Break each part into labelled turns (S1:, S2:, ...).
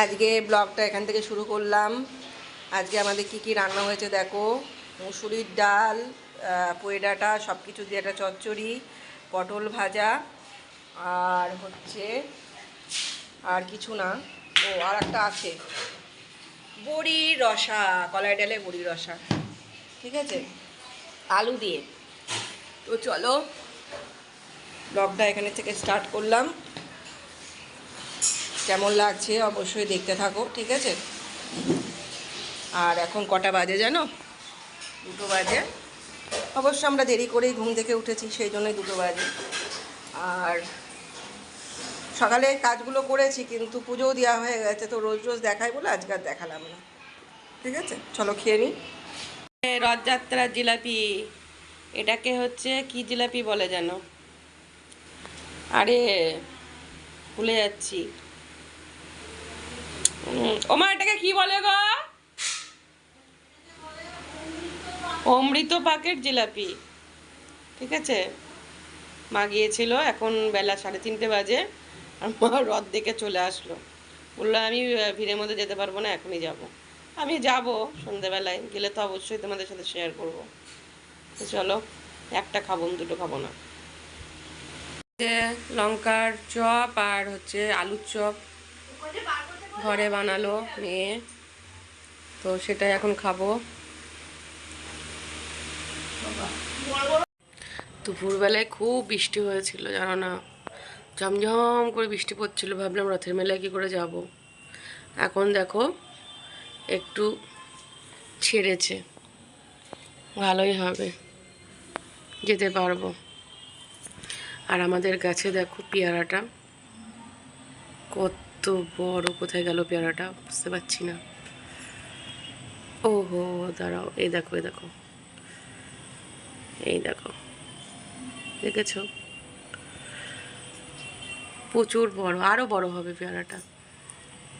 S1: আজকে ব্লগটা এখান থেকে শুরু করলাম। আজকে আমাদের কি কি রান্না হয়েছে দেখো। মুসুরির ডাল আহ, পুঁই ডাঁটা সব কিছু দিয়ে একটা চচ্চড়ি পটল ভাজা আর হচ্ছে আর কিছু না। ও আর একটা আছে। বড়ির রসা কলাই ডালে বড়ির রসা ঠিক আছে? আলু দিয়ে। তো চলো ব্লগটা এখানে থেকে স্টার্ট করলাম। কেমন লাগছে অবশ্যই দেখতে থাকো, ঠিক আছে? আর এখন কটা বাজে জানো? দুটো বাজে। অবশ্য আমরা দেরি করেই ঘুম থেকে উঠেছি, সেই জন্যই দুটো বাজে। আর সকালে কাজগুলো করেছি, কিন্তু পুজোও দেওয়া হয়ে গেছে, তো রোজ রোজ দেখাই বলে আজকে আর দেখালাম না। ঠিক আছে? চলো খেয়ে নিই রথযাত্রার জিলাপি, এটাকে হচ্ছে কি জিলাপি বলে যেন আরে, ভুলে যাচ্ছি। ওমা এটাকে কি বলে গো? অমৃত পাকের জিলাপি। ঠিক আছে? মা গিয়েছিল এখন বেলা সাড়ে তিনটে বাজে। আর মা রথ দেখে চলে আসলো। বলল আমি ভিড়ের মধ্যে যেতে পারব না এখনই যাব। আমি যাব সন্ধেবেলায় গেলে তো অবশ্যই তোমাদের সাথে শেয়ার করব। তো চলো একটা খাব দুটো খাব না। হচ্ছে লঙ্কার চপ আর হচ্ছে আলুর চপ। ঘরে বানালো মেয়ে। তো সেটাই এখন খাব। দুপুরবেলায় খুব বৃষ্টি হয়েছিল, জানো না। ঝমঝম করে বৃষ্টি পড়ছিল, ভাবলাম রথের মেলায় কী করে যাব। এখন দেখো, একটু ছেড়েছে। ভালোই হবে, যেতে পারব। আর আমাদের গাছে দেখো পেয়ারাটা কত বড় কোথায় গেল পেয়ারাটা? বুঝতে পারছি না। ওহো, দাঁড়াও, এই দেখো এই দেখো। এই দেখো। দেখেছ? প্রচুর বড় আরও বড় হবে পেয়ারাটা।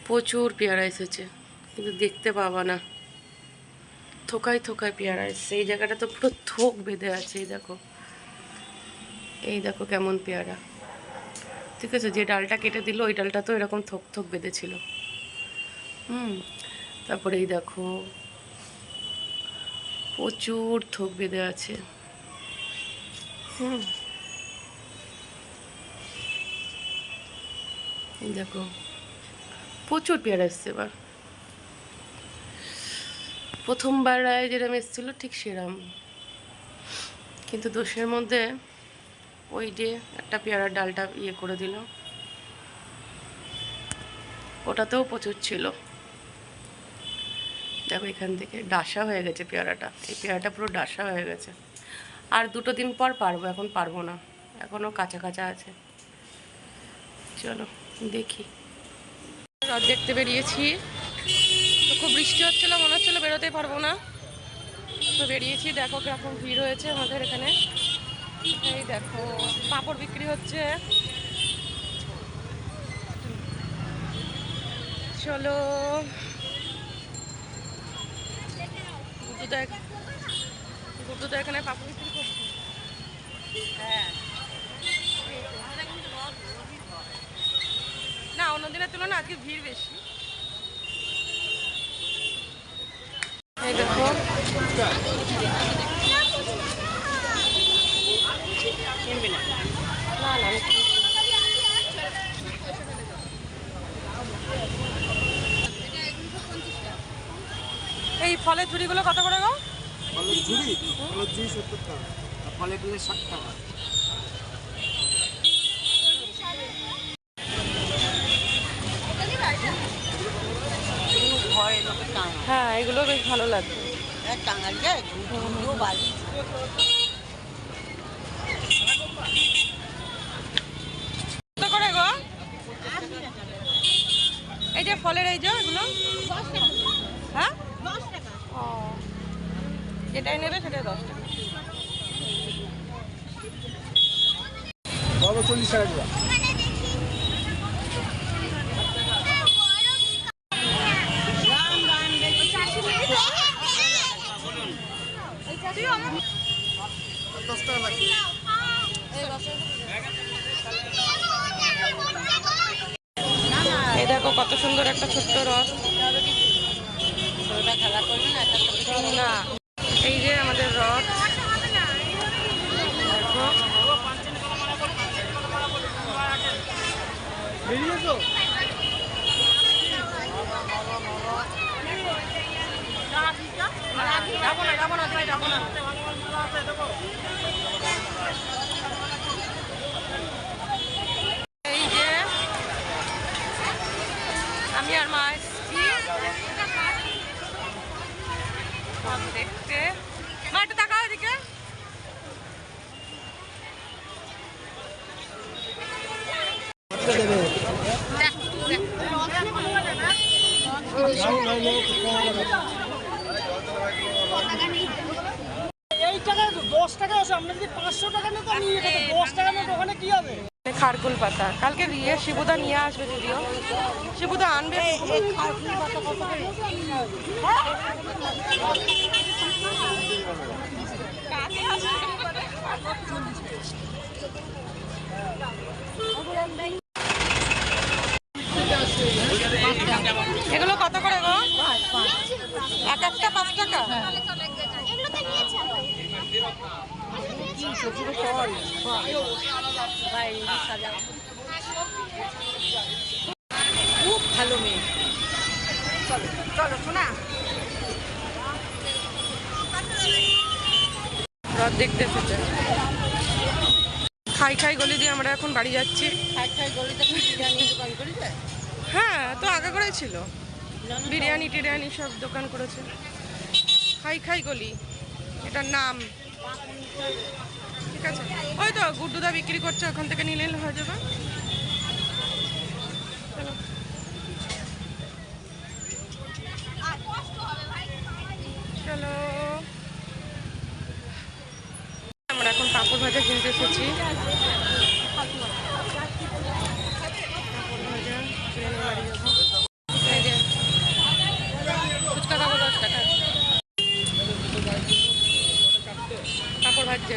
S1: প্রচুর পেয়ারা এসেছে, কিন্তু দেখতে পাবা না। থোকায় থোকায় পেয়ারা এসেছে, এই জায়গাটা তো পুরো থোক বেঁধে আছে, এই দেখো। এই দেখো কেমন পেয়ারা। ঠিক আছে, যে ডালটা কেটে দিল, ওই ডালটা তো এরকম থোক থোক বেঁধেছিল। হুম, তারপরে এই দেখো, প্রচুর থোক বেঁধে আছে। হুম দেখো, প্রচুর পেয়ারা এসছে এবার। প্রথমবার যেরম এসেছিল, ঠিক সেরম। কিন্তু দোষের মধ্যে ওই যে একটা পেয়ারার ডালটা ইয়ে করে দিল। ওটাতেও প্রচুর ছিল। দেখো এখান থেকে ডাসা হয়ে গেছে পেয়ারাটা। এই পেয়ারাটা পুরো ডাসা হয়ে গেছে। আর দুটো দিন পর পারব, এখন পারব না। এখনও কাঁচা কাঁচা আছে। চলো, দেখি। রথ দেখতে বেরিয়েছি। তো খুব বৃষ্টি হচ্ছিল, মনে হচ্ছিল বেরোতেই পারব না। তো বেরিয়েছি, দেখো কীরকম ভিড় হয়েছে আমাদের এখানে। এই দেখো, পাঁপড় বিক্রি হচ্ছে। চলো। গুড্ডু তো এখানে পাঁপড় বিক্রি করছে। হ্যাঁ না অন্য দিনের তুলনায় আজকে ভিড় বেশি। এই দেখো। না না আমি কিনছি। এই ফলের ঝুড়িগুলো কত করে গো?
S2: ফলের ঝুড়ি? ফলের ঝুড়ি সত্তর টাকা। ফলেরগুলো ষাট টাকা।
S1: হ্যাঁ এগুলো বেশ ভালো লাগবে
S2: টাঙাল যায় বাড়ি
S1: কত করে গো এই হ্যাঁ? যেটাই নেবে সেটা দশ টাকা।
S2: চল্লিশ টাকা জোড়া দশ টাকা লাগবে
S1: এই দেখো কত সুন্দর একটা ছোট্ট রথ না এই যে আমাদের রথ দেখো
S2: বেরিয়েছো
S1: যাব না যাব না ভাই যাব না এই যে আমি আর মা এসছি সব দেখতে মা একটু তাকাও এদিকে
S3: এই টাকা দশ টাকা আছে আপনার যদি পাঁচশো টাকা নেন তো আমি এটা তো দশ টাকা নেন ওখানে কি হবে?
S1: খারকুল পাতা। কালকে ইয়ে শিবুদা নিয়ে আসবে যদিও। শিবুদা আনবে এগুলো কত করে গো এক একটা পাঁচ টাকা খুব ভালো মেয়ে চলো চলো শোনা রথ দেখতে এসেছে খাই খাই গলি দিয়ে আমরা এখন বাড়ি যাচ্ছি হ্যাঁ তো আগে করেই ছিল বিরিয়ানি টিরিয়ানি সব দোকান করেছে খাই খাই, গলি। এটার নাম? ঠিক আছে? ওই তো গুড্ডুদা বিক্রি করছে, ওখান থেকে নিলে হয়ে যাবে। চলো। আমরা এখন পাঁপড় ভাজা কিনতে এসেছি পাঁপড় ভাজা কিনে নিয়ে বাড়ি যাব এই যে, ফুচকা খাব দশ টাকা পাঁপড় ভাজছে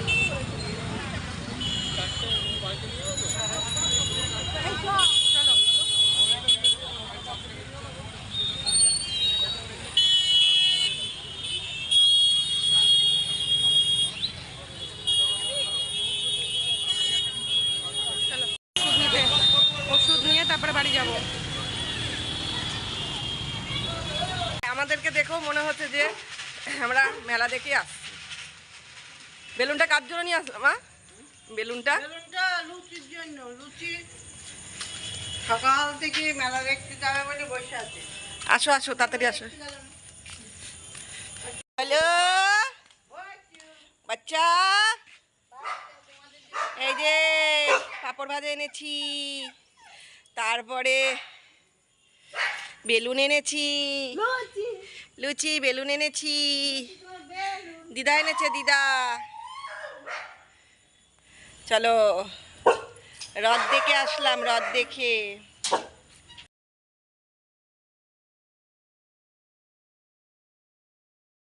S1: চলো চলো ওষুধ নিতে ওষুধ নিয়ে তারপরে বাড়ি যাব আমাদেরকে দেখেও মনে হচ্ছে যে আমরা মেলা দেখে আসছি। বেলুনটা কার জন্য নিয়ে আসলাম মা? বেলুনটা?
S3: লুচির জন্য লুচি সকাল থেকে মেলা দেখতে যাবে বলে বসে আছে।
S1: আসো আসো তাড়াতাড়ি আসো। হ্যালো? বাচ্চা? এই যে পাপড় ভাজা এনেছি। তারপরে বেলুন এনেছি। লুচি বেলুন এনেছি। দিদা এনেছে দিদা। চলো রথ দেখে আসলাম রথ দেখে।